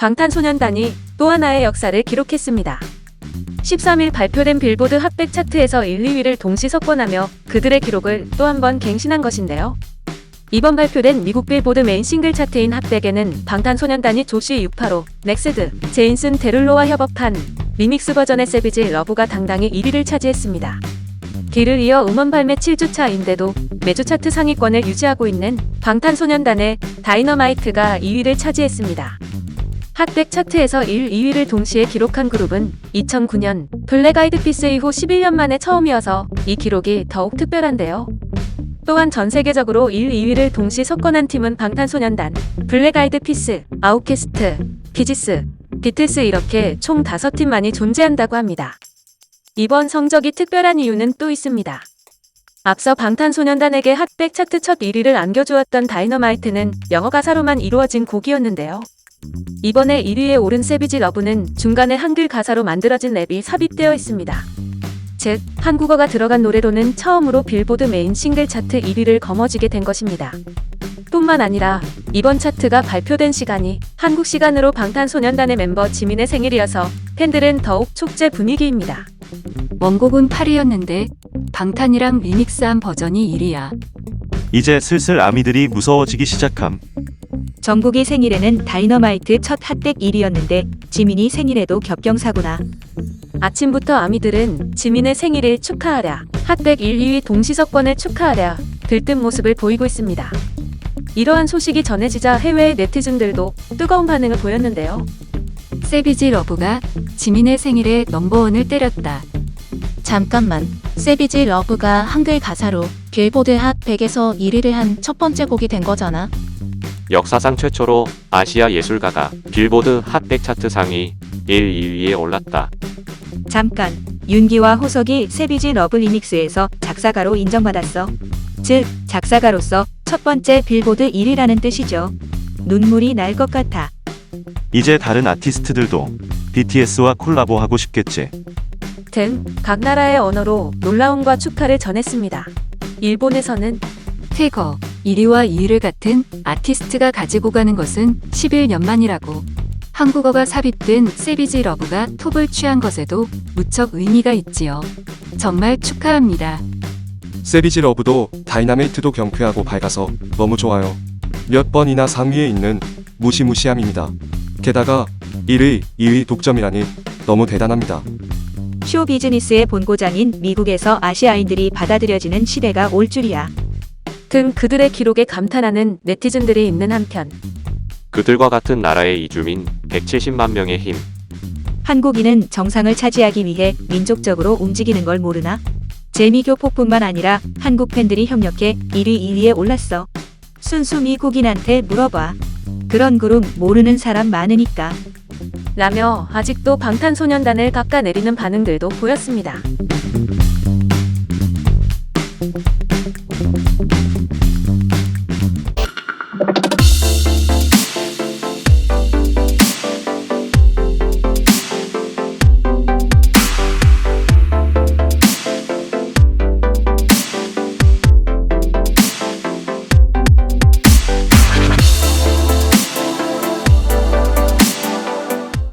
방탄소년단이 또 하나의 역사를 기록했습니다. 13일 발표된 빌보드 핫백 차트에서 1, 2위를 동시 석권하며 그들의 기록을 또 한 번 갱신한 것인데요. 이번 발표된 미국 빌보드 메인 싱글 차트인 핫백에는 방탄소년단이 조시 685, 넥스드, 제인슨 데룰로와 협업한 리믹스 버전의 세비지 러브가 당당히 1위를 차지했습니다. 뒤를 이어 음원 발매 7주차인데도 매주 차트 상위권을 유지하고 있는 방탄소년단의 다이너마이트가 2위를 차지했습니다. 핫백 차트에서 1, 2위를 동시에 기록한 그룹은 2009년 블랙 아이드 피스 이후 11년 만에 처음이어서 이 기록이 더욱 특별한데요. 또한 전 세계적으로 1, 2위를 동시 석권한 팀은 방탄소년단, 블랙 아이드 피스, 아웃캐스트, 비지스, 비틀스 이렇게 총 5팀만이 존재한다고 합니다. 이번 성적이 특별한 이유는 또 있습니다. 앞서 방탄소년단에게 핫백 차트 첫 1위를 안겨주었던 다이너마이트는 영어 가사로만 이루어진 곡이었는데요. 이번에 1위에 오른 세비지 러브는 중간에 한글 가사로 만들어진 랩이 삽입되어 있습니다. 즉, 한국어가 들어간 노래로는 처음으로 빌보드 메인 싱글 차트 1위를 거머쥐게 된 것입니다. 뿐만 아니라 이번 차트가 발표된 시간이 한국 시간으로 방탄소년단의 멤버 지민의 생일이어서 팬들은 더욱 촉제 분위기입니다. 원곡은 8위였는데 방탄이랑 리믹스한 버전이 1위야. 이제 슬슬 아미들이 무서워지기 시작함. 정국이 생일에는 다이너마이트 첫 핫백 1위였는데 지민이 생일에도 겹경사구나. 아침부터 아미들은 지민의 생일을 축하하랴, 핫백 1, 2위 동시석권을 축하하랴 들뜬 모습을 보이고 있습니다. 이러한 소식이 전해지자 해외의 네티즌들도 뜨거운 반응을 보였는데요. 세비지 러브가 지민의 생일에 넘버원을 때렸다. 잠깐만. 세비지 러브가 한글 가사로 빌보드 핫 100에서 1위를 한 첫 번째 곡이 된 거잖아. 역사상 최초로 아시아 예술가가 빌보드 핫백 차트 상위 1, 2위에 올랐다. 잠깐, 윤기와 호석이 세비지 러브 리믹스에서 작사가로 인정받았어. 즉, 작사가로서 첫 번째 빌보드 1위라는 뜻이죠. 눈물이 날 것 같아. 이제 다른 아티스트들도 BTS와 콜라보하고 싶겠지. 등 각 나라의 언어로 놀라움과 축하를 전했습니다. 일본에서는 태거 1위와 2위를 같은 아티스트가 가지고 가는 것은 11년 만이라고. 한국어가 삽입된 세비지 러브가 톱을 취한 것에도 무척 의미가 있지요. 정말 축하합니다. 세비지 러브도 다이나메이트도 경쾌하고 밝아서 너무 좋아요. 몇 번이나 상위에 있는 무시무시함입니다. 게다가 1위, 2위 독점이라니 너무 대단합니다. 쇼 비즈니스의 본고장인 미국에서 아시아인들이 받아들여지는 시대가 올 줄이야. 등 그들의 기록에 감탄하는 네티즌들이 있는 한편 그들과 같은 나라의 이주민 170만 명의 힘. 한국인은 정상을 차지하기 위해 민족적으로 움직이는 걸 모르나? 재미교포뿐만 아니라 한국 팬들이 협력해 1위, 2위에 올랐어. 순수 미국인한테 물어봐. 그런 그룹 모르는 사람 많으니까. 라며 아직도 방탄소년단을 깎아내리는 반응들도 보였습니다.